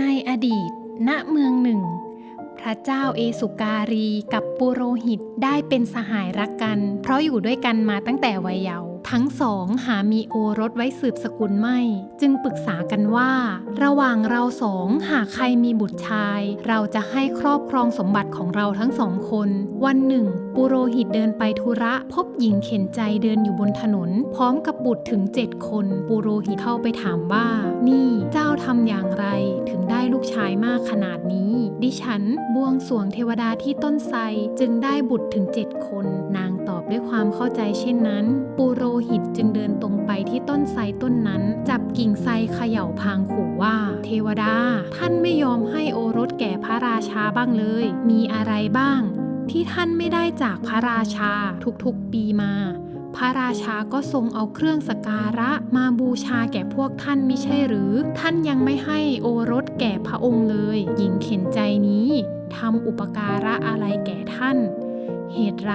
ในอดีต ณ เมืองหนึ่ง พระเจ้าเอสุการีกับปุโรหิตได้เป็นสหายรักกัน เพราะอยู่ด้วยกันมาตั้งแต่วัยเยาว์ ทั้งสองหามีโอรสไว้สืบสกุลไม่ จึงปรึกษากันว่า ระหว่างเราสองหากใครมีบุตรชาย เราจะให้ครอบครองสมบัติของเราทั้งสองคน วันหนึ่ง ปุโรหิตเดินไปธุระ พบหญิงเข็นใจเดินอยู่บนถนน พร้อมกับบุตรถึงเจ็ดคน ปุโรหิตเข้าไปถามว่า นี่เจ้าทำอย่างไรถึงได้ลูกชายมากขนาดนี้ ดิฉันบวงสรวงเทวดาที่ต้นไทรจึงได้บุตรถึงเจ็ดคน นางตอบด้วยความเข้าใจเช่นนั้น ปุโรหิตจึงเดินตรงไปที่ต้นไทรต้นนั้น จับกิ่งไทรเขย่าพางขู่ว่า เทวดา ท่านไม่ยอมให้โอรสแก่พระราชาบ้างเลย มีอะไรบ้าง ที่ท่านไม่ได้จากพระราชาทุกๆปีมา พระราชาก็ทรงเอาเครื่องสการะมาบูชาแก่พวกท่านมิใช่หรือ ท่านยังไม่ให้โอรสแก่พระองค์เลย หญิงเข็นใจนี้ทำอุปการะอะไรแก่ท่าน เหตุไร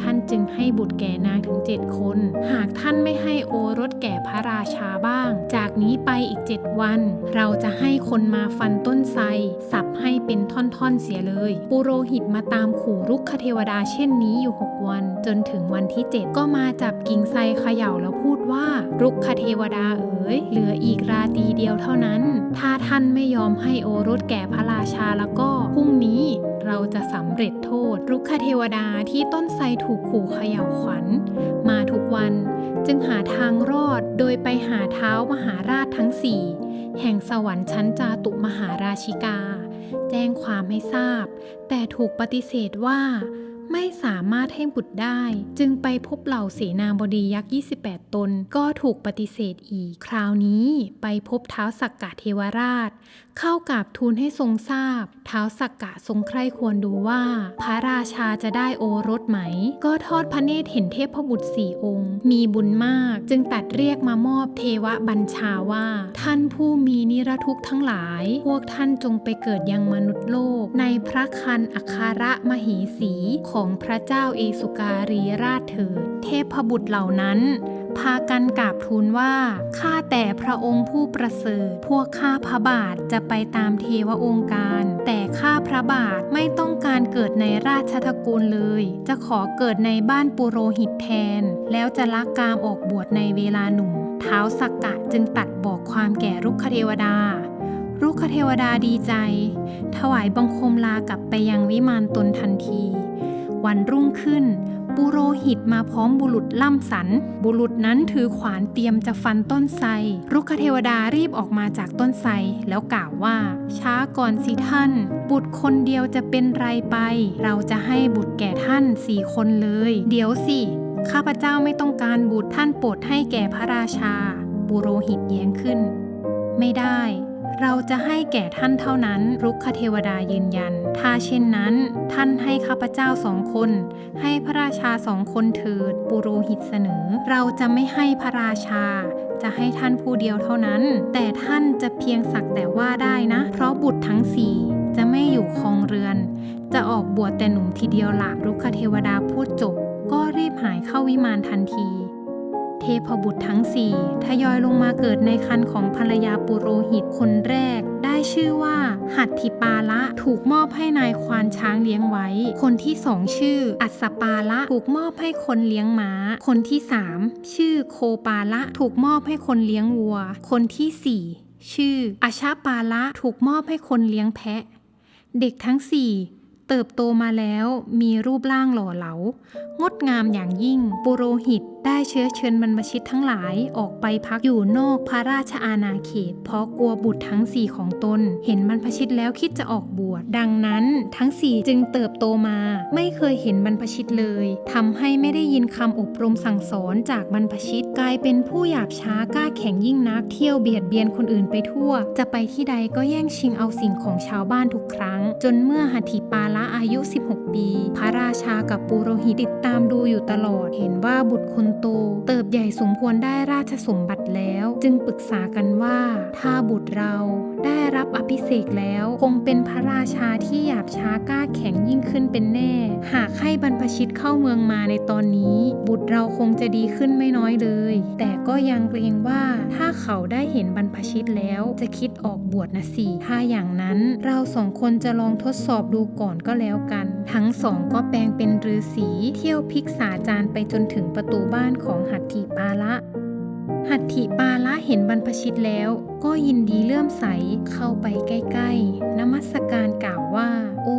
ท่านจึงให้บุตรแก่นางถึงเจ็ดคน หากท่านไม่ให้โอรสแก่พระราชาบ้าง จากนี้ไปอีกเจ็ดวัน เราจะให้คนมาฟันต้นไทรสับให้เป็นท่อนๆเสียเลย ปุโรหิตมาตามขู่รุกขเทวดาเช่นนี้อยู่หกวัน จนถึงวันที่เจ็ดก็มาจับกิ่งไทรเขย่าแล้วพูด ว่ารุกขเทวดาเอ๋ยเหลืออีกราตรีเดียวเท่านั้น ถ้าท่านไม่ยอมให้โอรสแก่พระราชาแล้วก็พรุ่งนี้เราจะสำเร็จโทษ รุกขเทวดาที่ต้นไทรถูกขู่เขย่าขวัญ มาทุกวันจึงหาทางรอดโดยไปหาเท้ามหาราชทั้งสี่แห่งสวรรค์ชั้นจาตุมหาราชิกา แจ้งความให้ทราบ แต่ถูกปฏิเสธว่า ไม่สามารถให้บุตรได้ จึงไปพบเหล่าเสนาบดียักษ์ 28 ตน ก็ถูกปฏิเสธอีก คราวนี้ไปพบเท้าสักกะเทวราช เข้ากราบทูลให้ทรงทราบ เท้าสักกะทรงใคร่ควรดูว่า พระราชาจะได้โอรสไหม ก็ทอดพระเนตรเห็นเทพบุตรสี่องค์ มีบุญมาก จึงตัดเรียกมามอบเทวบัญชาว่า ท่านผู้มีนิรทุกข์ทั้งหลาย พวกท่านจงไปเกิดยังมนุษย์โลก ในพระคันอัคาระมเหสีของพระเจ้าเอสุการีราชเถิด เทพบุตรเหล่านั้น พากันกราบทูลว่าข้าแต่พระองค์ผู้ประเสริฐ พวกข้าพระบาทจะไปตามเทวองค์การ แต่ข้าพระบาทไม่ต้องการเกิดในราชตระกูลเลย จะขอเกิดในบ้านปุโรหิตแทน แล้วจะลักกามออกบวชในเวลาหนุ่ม เท้าสักกะจึงตัดบอกความแก่รุกขเทวดารุกขเทวดาดีใจ ถวายบังคมลากลับไปยังวิมานตนทันที วันรุ่งขึ้น ปุโรหิตมาพร้อมบุรุษล่ำสัน บุรุษนั้นถือขวานเตรียมจะฟันต้นไทรรุกขเทวดารีบออกมาจากต้นไทรแล้วกล่าวว่า ช้าก่อนสิท่าน บุตรคนเดียวจะเป็นไรไป เราจะให้บุตรแก่ท่านสี่คนเลย เดี๋ยวสิ ข้าพเจ้าไม่ต้องการบุตรท่านโปรดให้แก่พระราชา ปุโรหิตแย้งขึ้น ไม่ได้ เราจะให้แก่ท่านเท่านั้นรุกขเทวดายืนยัน ถ้าเช่นนั้น ท่านให้ข้าพเจ้าสองคน ให้พระราชาสองคนเถิดปุโรหิตเสนอ เราจะไม่ให้พระราชาจะให้ท่านผู้เดียวเท่านั้น แต่ท่านจะเพียงสักแต่ว่าได้นะ เพราะบุตรทั้งสี่จะไม่อยู่คองเรือน จะออกบวชแต่หนุ่มทีเดียวละรุกขเทวดาพูดจบ ก็รีบหายเข้าวิมานทันที เทพบุตรทั้งสี่ทยอยลงมาเกิดในคันของภรรยาปุโรหิตคนแรก ได้ชื่อว่า หัตถิปาละถูกมอบให้นายควานช้างเลี้ยงไว้ คนที่สองชื่อ อัสปาละถูกมอบให้คนเลี้ยงม้า คนที่สามชื่อโคปาละถูกมอบให้คนเลี้ยงวัว คนที่สี่ชื่ออาชาปาละถูกมอบให้คนเลี้ยงแพะ เด็กทั้งสี่เติบโตมาแล้วมีรูปร่างหล่อเหลา งดงามอย่างยิ่ง ปุโรหิตได้เชื้อเชิญบรรพชิตทั้งหลายออกไปพักอยู่นอกพระราชอาณาเขต เพราะกลัวบุตรทั้งสี่ของตน เห็นบรรพชิตแล้วคิดจะออกบวช ดังนั้นทั้งสี่จึงเติบโตมา ไม่เคยเห็นบรรพชิตเลยทำให้ไม่ได้ยินคำอบรมสั่งสอนจากบรรพชิตกลายเป็นผู้หยาบช้ากล้าแข็งยิ่งนักเที่ยวเบียดเบียนคนอื่นไปทั่ว จะไปที่ใดก็แย่งชิงเอาสิ่งของชาวบ้านทุกครั้ง จนเมื่อหัตถิปาละอายุ 16 ปี พระราชากับปุโรหิตติดตามดูอยู่ตลอดเห็นว่าบุตรคนโต เติบใหญ่สมควรได้ราชสมบัติแล้ว จึงปรึกษากันว่า ถ้าบุตรเราได้รับอภิเษกแล้ว คงเป็นพระราชาที่หยาบช้ากล้าแข็งยิ่งขึ้นเป็นแน่ หากให้บรรพชิตเข้าเมืองมาในตอนนี้ บุตรเราคงจะดีขึ้นไม่น้อยเลย แต่ก็ยังเกรงว่าถ้าเขาได้เห็นบรรพชิตแล้วจะคิดออกบวชนะสิถ้าอย่างนั้นเราสองคนจะลองทดสอบดูก่อนก็แล้วกัน ทั้งสองก็แปลงเป็นฤาษีเที่ยวพิกษาจารย์ไปจนถึงประตูบ้านของหัตถีปาละหัตถิปาละเห็นบรรพชิตแล้ว ก็ยินดีเลื่อมใสเข้าไปใกล้ๆ นมัสการกล่าวว่า โอ้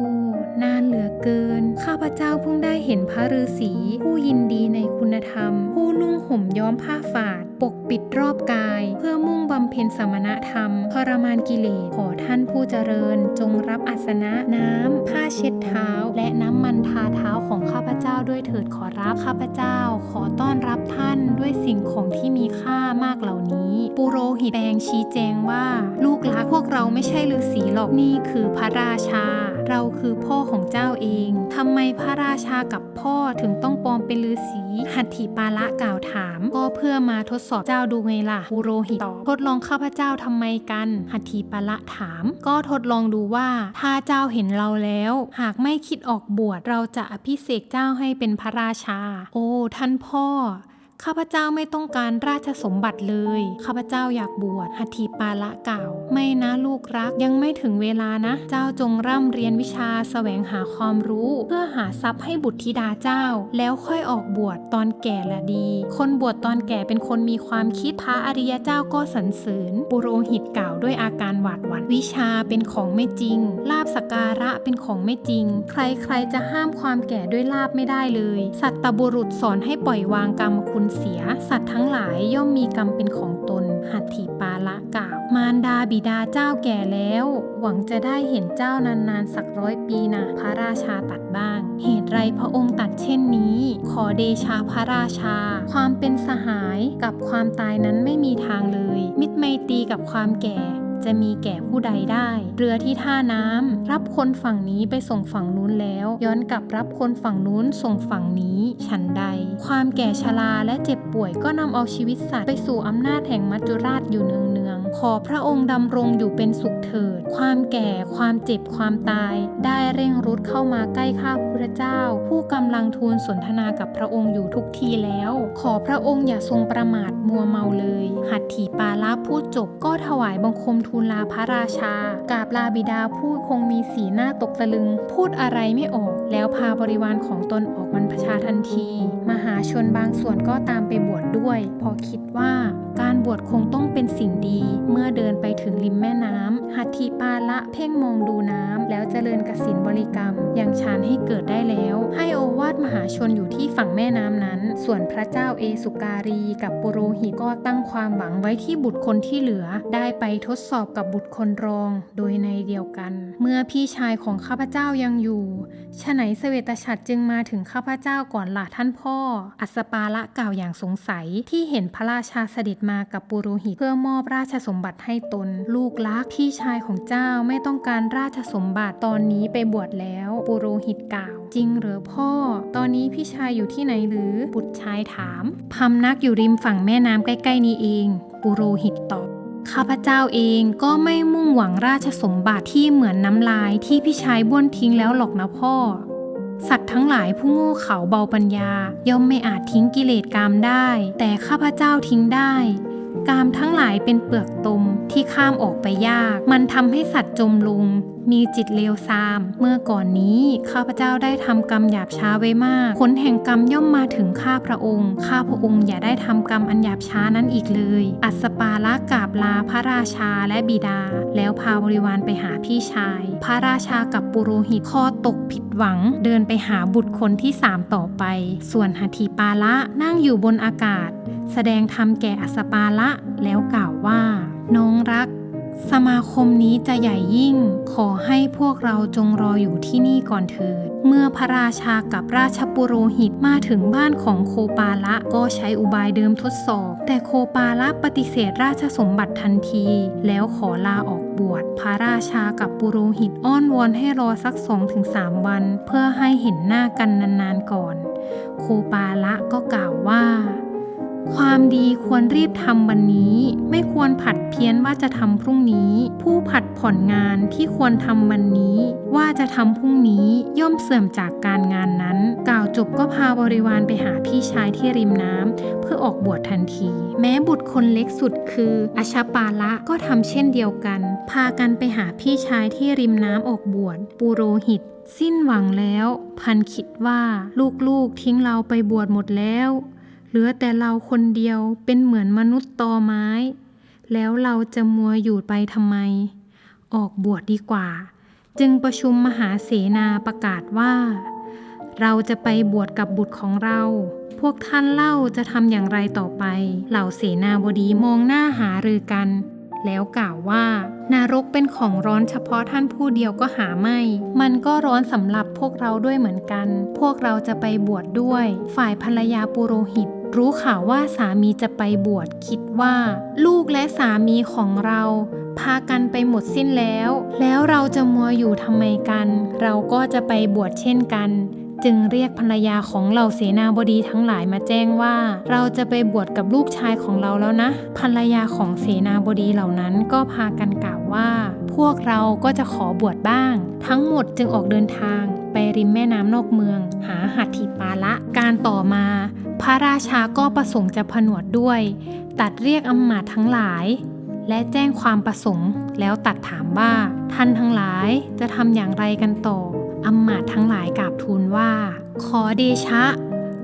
นานเหลือเกิน ข้าพเจ้าเพิ่งได้เห็นพระฤาษีผู้ยินดีในคุณธรรม ผู้นุ่งห่มย้อมผ้าฝาด ปกปิดรอบกาย เพื่อมุ่งบำเพ็ญสมณธรรมทรมานกิเลสขอท่านผู้เจริญ จงรับอาสนะน้ำผ้าเช็ดเท้า และน้ำมันทาเท้าของข้าพเจ้าด้วยเถิดขอรับข้าพเจ้า ขอต้อนรับท่านด้วยสิ่งของที่มีค่ามากเหล่านี้ ปุโรหิตแปงชี้แจงว่า ลูกรักพวกเราไม่ใช่ฤาษีหรอกนี่คือพระราชา เราคือพ่อของเจ้าเองทำไมพระราชากับพ่อถึงต้องปลอมเป็นฤาษี หัตถิปาละกล่าวถาม ก็เพื่อมาทดสอบเจ้าดูไงล่ะปุโรหิตตอบทดลองข้าพเจ้าทำไมกัน หัตถิปาละถาม ก็ทดลองดูว่า ถ้าเจ้าเห็นเราแล้ว หากไม่คิดออกบวชเราจะอภิเษกเจ้าให้เป็นพระราชา โอ้ท่านพ่อ ข้าพเจ้าไม่ต้องการราชสมบัติเลย ข้าพเจ้าอยากบวชหัตถีปาละกล่าว ไม่นะลูกรักยังไม่ถึงเวลานะ เจ้าจงร่ำเรียนวิชาแสวงหาความรู้ เพื่อหาทรัพย์ให้บุตรธิดาเจ้า แล้วค่อยออกบวชตอนแก่ละดี คนบวชตอนแก่เป็นคนมีความคิดพระอริยเจ้าก็สรรเสริญปุโรหิตกล่าวด้วยอาการหวาดหวั่นวิชาเป็นของไม่จริง ลาบสกการะเป็นของไม่จริง ใครๆจะห้ามความแก่ด้วยลาบไม่ได้เลย สัตตบุรุษสอนให้ปล่อยวางกรรมคุณเสีย สัตว์ทั้งหลายย่อมมีกรรมเป็นของตน หัตถีปาละกล่าว มารดาบิดาเจ้าแก่แล้ว หวังจะได้เห็นเจ้านานๆสักร้อยปีนะพระราชาตัดบ้าง เหตุไรพระองค์ตัดเช่นนี้ ขอเดชาพระราชา ความเป็นสหายกับความตายนั้นไม่มีทางเลย มิตรไมตรีกับความแก่ จะมีแก่ผู้ใดได้ เรือที่ท่าน้ำรับคนฝั่งนี้ไปส่งฝั่งนู้นแล้ว ย้อนกลับรับคนฝั่งนู้นส่งฝั่งนี้ ฉันใด ความแก่ชราและเจ็บป่วยก็นำเอาชีวิตสัตว์ไปสู่อำนาจแห่งมัจจุราชอยู่เนือง ขอพระองค์ดำรงอยู่เป็นสุขเถิด ความแก่ ความเจ็บ ความตาย ได้เร่งรุดเข้ามาใกล้ข้าพระเจ้า ผู้กำลังทูลสนทนากับพระองค์อยู่ทุกทีแล้ว ขอพระองค์อย่าทรงประมาทมัวเมาเลย หัตถีปาลาพูดจบก็ถวายบังคมทูลลาพระราชากราบลาบิดาผู้คงมีสีหน้าตกตะลึง พูดอะไรไม่ออก แล้วพาบริวารของตนออกบรรพชาทันที มหาชนบางส่วนก็ตามไปบวชดด้วย พอคิดว่าการบวชคงต้องเป็นสิ่งดีเมื่อเดินไปถึงริมแม่น้ำหัตถีปาละเพ่งมองดูน้ำแล้วเจริญกสินบริกรรม ย่างฌานให้เกิดได้แล้ว ให้โอวาทมหาชนอยู่ที่ฝั่งแม่น้ำนั้น ส่วนพระเจ้าเอสุการี กับปุโรหิตก็ตั้งความหวังไว้ที่บุตรคนที่เหลือ ได้ไปทดสอบกับบุตรคนรอง โดยในเดียวกัน เมื่อพี่ชายของข้าพเจ้ายังอยู่ฉไหนเสเวตฉัตรจึงมาถึงข้าพเจ้าก่อนล่ะท่านพ่อ อัสปาละกล่าวอย่างสงสัยที่เห็นพระราชาเสด็จมากับปุโรหิตเพื่อมอบราชสมบัติให้ตน ลูกรักพี่ชายของเจ้าไม่ต้องการราชสมบัติตอนนี้ไปบวชแล้วปุโรหิตกล่าว จริงหรือพ่อ ตอนนี้พี่ชายอยู่ที่ไหนหรือบุตรชายถาม พำนักอยู่ริมฝั่งแม่น้ำใกล้ ๆ นี้เอง ปุโรหิตตอบข้าพเจ้าเองก็ไม่มุ่งหวังราชสมบัติที่เหมือนน้ำลายที่พี่ชายบ้วนทิ้งแล้วหรอกนะพ่อ สัตว์ทั้งหลายผู้โง่เขาเบาปัญญา ย่อมไม่อาจทิ้งกิเลสกามได้ แต่ข้าพเจ้าทิ้งได้ กามทั้งหลายเป็นเปลือกตมที่ข้ามออกไปยาก มันทำให้สัตว์จมลงมีจิตเลวทราม เมื่อก่อนนี้ ข้าพเจ้าได้ทำกรรมหยาบช้าไว้มากผลแห่งกรรมย่อมมาถึงข้าพระองค์ ข้าพระองค์อย่าได้ทำกรรมอันหยาบช้านั้นอีกเลย อัสปาละกราบลาพระราชาและบิดา แล้วพาบริวารไปหาพี่ชาย พระราชากับปุโรหิตคอตกผิดหวัง เดินไปหาบุตรคนที่สามต่อไป ส่วนหัตถีปาละนั่งอยู่บนอากาศ แสดงธรรมแก่อัสปาละแล้วกล่าวว่า น้องรัก สมาคมนี้จะใหญ่ยิ่ง ขอให้พวกเราจงรออยู่ที่นี่ก่อนเถิด เมื่อพระราชากับราชปุโรหิตมาถึงบ้านของโคปาละก็ใช้อุบายเดิมทดสอบ แต่โคปาละปฏิเสธราชสมบัติทันที แล้วขอลาออกบวชพระราชากับปุโรหิตอ้อนวอนให้รอสัก2-3วัน เพื่อให้เห็นหน้ากันนานๆก่อน โคปาละก็กล่าวว่า ความดีควรรีบทำวันนี้ ไม่ควรผัดเพี้ยนว่าจะทำพรุ่งนี้ ผู้ผัดผ่อนงานที่ควรทำวันนี้ ว่าจะทำพรุ่งนี้ย่อมเสื่อมจากการงานนั้น กล่าวจบก็พาบริวารไปหาพี่ชายที่ริมน้ำเพื่อออกบวชทันที แม้บุตรคนเล็กสุดคืออชปาละก็ทำเช่นเดียวกัน พากันไปหาพี่ชายที่ริมน้ำออกบวชปุโรหิต สิ้นหวังแล้ว พันคิดว่าลูกๆทิ้งเราไปบวชหมดแล้ว เหลือแต่เราคนเดียวเป็นเหมือนมนุษย์ตอไม้ แล้วเราจะมัวอยู่ไปทำไม ออกบวชดดีกว่า จึงประชุมมหาเสนาประกาศว่า เราจะไปบวชกับบุตรของเรา พวกท่านเล่าจะทำอย่างไรต่อไป เหล่าเสนาบดีมองหน้าหารือกัน แล้วกล่าวว่านรกเป็นของร้อนเฉพาะท่านผู้เดียวก็หาไม่ มันก็ร้อนสำหรับพวกเราด้วยเหมือนกัน พวกเราจะไปบวชดด้วย ฝ่ายภรรยาปุโรหิต รู้ข่าวว่าสามีจะไปบวชคิดว่า ลูกและสามีของเรา พากันไปหมดสิ้นแล้ว แล้วเราจะมัวอยู่ทำไมกัน เราก็จะไปบวชเช่นกัน จึงเรียกภรรยาของเหล่าเสนาบดีทั้งหลายมาแจ้งว่า เราจะไปบวชกับลูกชายของเราแล้วนะ ภรรยาของเสนาบดีเหล่านั้นก็พากันกล่าวว่า พวกเราก็จะขอบวชบ้าง ทั้งหมดจึงออกเดินทาง ไปริมแม่น้ำนอกเมือง หาหัตถิปาละการต่อมา พระราชาก็ประสงค์จะผนวดด้วย ตัดเรียกอำมาตย์ทั้งหลาย และแจ้งความประสงค์ แล้วตัดถามว่า ท่านทั้งหลายจะทำอย่างไรกันต่ออำมาตย์ทั้งหลายกราบทูลว่า ขอเดชะ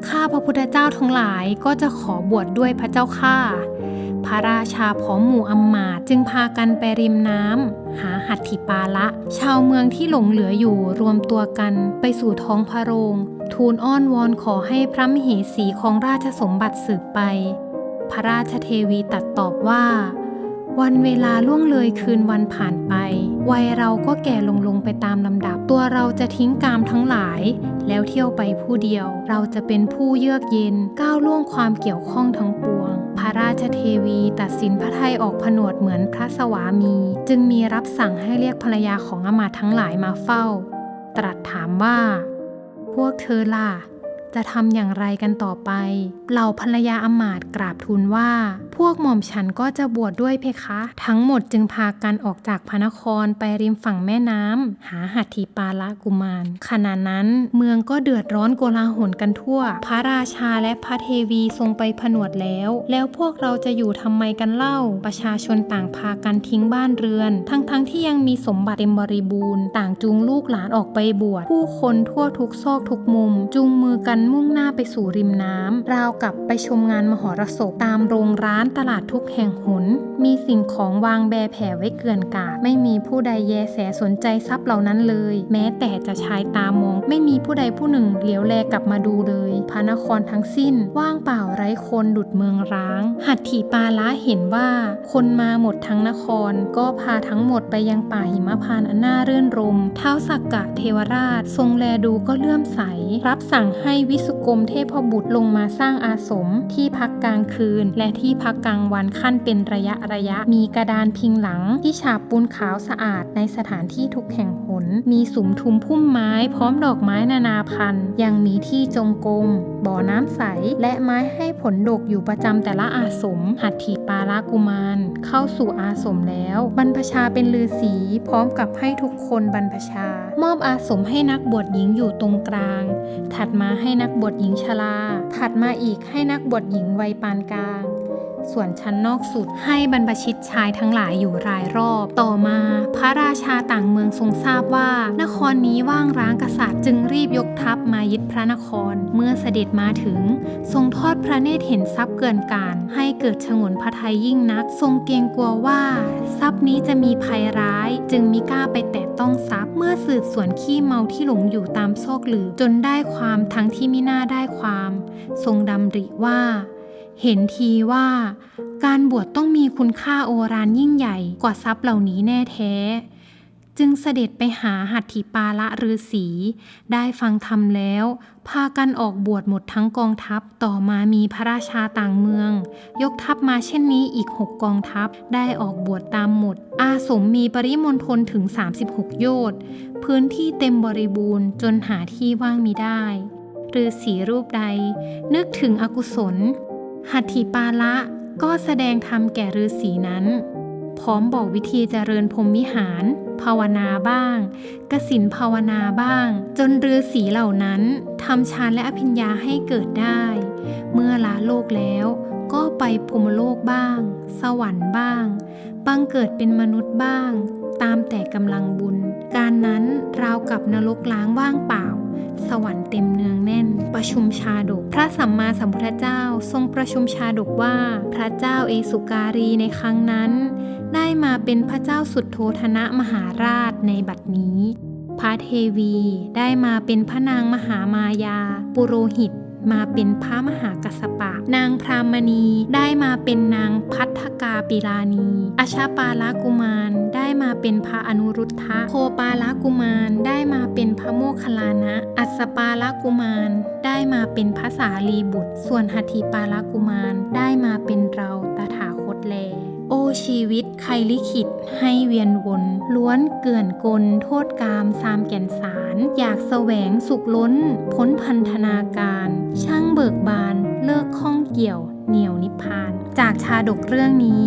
ข้าพระพุทธเจ้าทั้งหลายก็จะขอบวชดด้วยพระเจ้าข้า พระราชาพร้อมหมู่อำมาตย์จึงพากันไปริมน้ำหาหัตถิปาละ ชาวเมืองที่หลงเหลืออยู่รวมตัวกันไปสู่ท้องพระโรง ทูลอ้อนวอนขอให้พระมเหสีของราชสมบัติสืบไป พระราชเทวีตัดตอบว่า วันเวลาล่วงเลยคืนวันผ่านไป วัยเราก็แก่ลงลงไปตามลำดับ ตัวเราจะทิ้งกามทั้งหลาย แล้วเที่ยวไปผู้เดียว เราจะเป็นผู้เยือกเย็นก้าวล่วงความเกี่ยวข้องทั้งปวง ระราชเทวีตัดสินพระทัยออกผนวดเหมือนพระสวามี จึงมีรับสั่งให้เรียกภรรยาของอมาตทั้งหลายมาเฝ้า ตรัสถามว่า พวกเธอล่ะ จะทำอย่างไรกันต่อไป เหล่าภรรยาอมาตกราบทูลว่า พวกหม่อมฉันก็จะบวชดด้วยเพคะ ทั้งหมดจึงพากันออกจากพระนครไปริมฝั่งแม่น้ำหาหัตถีปาละกุมาร ขณะนั้นเมืองก็เดือดร้อนโกลาหลกันทั่ว พระราชาและพระเทวีทรงไปผนวดแล้ว แล้วพวกเราจะอยู่ทำไมกันเล่า ประชาชนต่างพากันทิ้งบ้านเรือน ทั้งๆทที่ยังมีสมบัติเต็มบริบูรณ์ ต่างจูงลูกหลานออกไปบวช ผู้คนทั่วทุกซอกทุกมุม จูงมือกันมุ่งหน้าไปสู่ริมน้ำราวกับไปชมงานมหรสพตามโรงร้านตลาดทุกแห่งหน มีสิ่งของวางแบแผ่ไว้เกลื่อนกาดไม่มีผู้ใดแยแสสนใจทรัพย์เหล่านั้นเลย แม้แต่จะชายตามอง ไม่มีผู้ใดผู้หนึ่งเหลียวแลกลับมาดูเลยพระนครทั้งสิ้น ว่างเปล่าไร้คนดุดเมืองร้าง หัตถีปาละเห็นว่า คนมาหมดทั้งนคร ก็พาทั้งหมดไปยังป่าหิมพานต์อันน่าเรื่นรม เท้าสักกะเทวราช ทรงแลดูก็เลื่อมใส รับสั่งให้วิสุกรมเทพบุตรลงมาสร้างอาสม ที่พักกลางคืน และที่พักกลางวันขั้นเป็นระยะระยะ มีกระดานพิงหลังที่ฉาบปูนขาวสะอาดในสถานที่ทุกแห่งหน มีสุมทุมพุ่มไม้พร้อมดอกไม้นานาพันธุ์ ยังมีที่จงกรมบ่อน้ำใส และไม้ให้ผลดกอยู่ประจำแต่ละอาสม หัตถีปารากุมาร เข้าสู่อาสมแล้ว บรรพชาเป็นฤาษีพร้อมกับให้ทุกคนบรรพชา มอบอาสมให้นักบวชหญิงอยู่ตรงกลาง ถัดมาให้นักบวชหญิงชราถัดมาอีกให้นักบวชหญิงวัยปานกลาง ส่วนชั้นนอกสุดให้บรรพชิตชายทั้งหลายอยู่รายรอบ ต่อมาพระราชาต่างเมืองทรงทราบว่า นครนี้ว่างร้างกษัตริย์ จึงรีบยกทัพมายึดพระนคร เมื่อเสด็จมาถึง ทรงทอดพระเนตรเห็นทรัพย์เกินการ ให้เกิดฉงนพระทัยยิ่งนัก ทรงเกรงกลัวว่า ทรัพย์นี้จะมีภัยร้าย จึงมิกล้าไปแตะต้องทรัพย์ เมื่อสืบสวนขี้เมาที่หลงอยู่ตามซอกหลืบจนได้ความทั้งที่มิน่าได้ความ ทรงดำริว่า เห็นทีว่าการบวชต้องมีคุณค่าโอรานยิ่งใหญ่กว่าทรัพย์เหล่านี้แน่แท้ จึงเสด็จไปหาหัตถิปาละฤาษีได้ฟังธรรมแล้ว พากันออกบวชหมดทั้งกองทัพต่อมามีพระราชาต่างเมือง ยกทัพมาเช่นนี้อีกหกกองทัพได้ออกบวชตามหมด อาสมมีปริมณฑลถึง 36 โยชน์พื้นที่เต็มบริบูรณ์จนหาที่ว่างมิได้ฤาษีรูปใด นึกถึงอกุศล หัตถิปาละก็แสดงธรรมแก่ฤาษีนั้น พร้อมบอกวิธีเจริญพรมวิหาร ภาวนาบ้าง กสินภาวนาบ้าง จนฤาษีเหล่านั้นทำฌานและอภิญญาให้เกิดได้ เมื่อละโลกแล้วก็ไปพรหมโลกบ้าง สวรรค์บ้าง บังเกิดเป็นมนุษย์บ้าง ตามแต่กำลังบุญ การนั้นราวกับนรกล้างว่างเปล่า สวรรค์เต็มเนืองแน่น ประชุมชาดก พระสัมมาสัมพุทธเจ้าทรงประชุมชาดกว่า พระเจ้าเอสุการีในครั้งนั้น ได้มาเป็นพระเจ้าสุดโทธนะมหาราชในบัดนี้พระเทวีได้มาเป็นพระนางมหามายา ปุโรหิต มาเป็นพระมหากัสสปะ นางพรามณีได้มาเป็นนางพัทธกาปิลานีอาชาปาลกุมารได้มาเป็นพระอนุรุทธะ โคปาลกุมารได้มาเป็นพระโมคคัลลานะ อัสสปาลกุมารได้มาเป็นพระสารีบุตร ส่วนหัตถิปาลกุมารได้มาเป็นเราตถาคตแล โอชีวิตใครลิขิตให้เวียนวน ล้วนเกลื่อนกล โทษกามสามแก่นสาร อยากแสวงสุขล้น พ้นพันธนาการ ช่างเบิกบาน เลิกข้องเกี่ยวเหนียวนิพพาน จากชาดกเรื่องนี้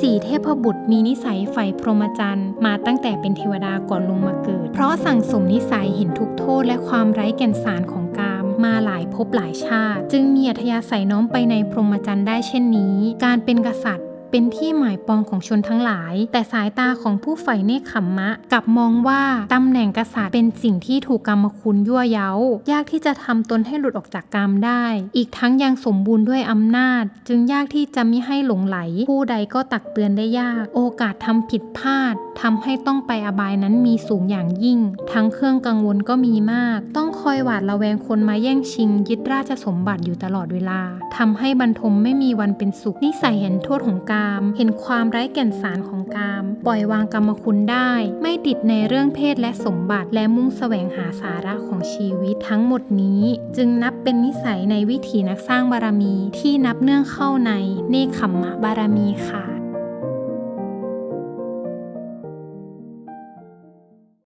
สี่เทพบุตรมีนิสัยใฝ่พรหมจรรย์มาตั้งแต่เป็นเทวดาก่อนลงมาเกิด เพราะสั่งสมนิสัยเห็นทุกโทษและความไร้แก่นสารของกามมาหลายภพหลายชาติ จึงมีอัธยาศัยน้อมไปในพรหมจรรย์ได้เช่นนี้ การเป็นกษัตริย์ เป็นที่หมายปองของชนทั้งหลาย แต่สายตาของผู้ใฝ่เนคขมมะกลับมองว่าตำแหน่งกษัตริย์เป็นสิ่งที่ถูกกรรมคุณยั่วเย้ายากที่จะทำตนให้หลุดออกจากกรรมได้ อีกทั้งยังสมบูรณ์ด้วยอำนาจ จึงยากที่จะมิให้หลงไหล ผู้ใดก็ตักเตือนได้ยาก โอกาสทำผิดพลาดทำให้ต้องไปอบายนั้นมีสูงอย่างยิ่ง ทั้งเครื่องกังวลก็มีมาก ต้อง คอยหวาดระแวงคนมาแย่งชิง ยึดราชสมบัติอยู่ตลอดเวลาทำให้บรรทมไม่มีวันเป็นสุขนิสัยเห็นโทษของกาม เห็นความไร้แก่นสารของกาม ปล่อยวางกรรมคุณได้ ไม่ติดในเรื่องเพศและสมบัติ และมุ่งแสวงหาสาระของชีวิตทั้งหมดนี้ จึงนับเป็นนิสัยในวิถีนักสร้างบารมีที่นับเนื่องเข้าในเนคขมมะบารมีค่ะ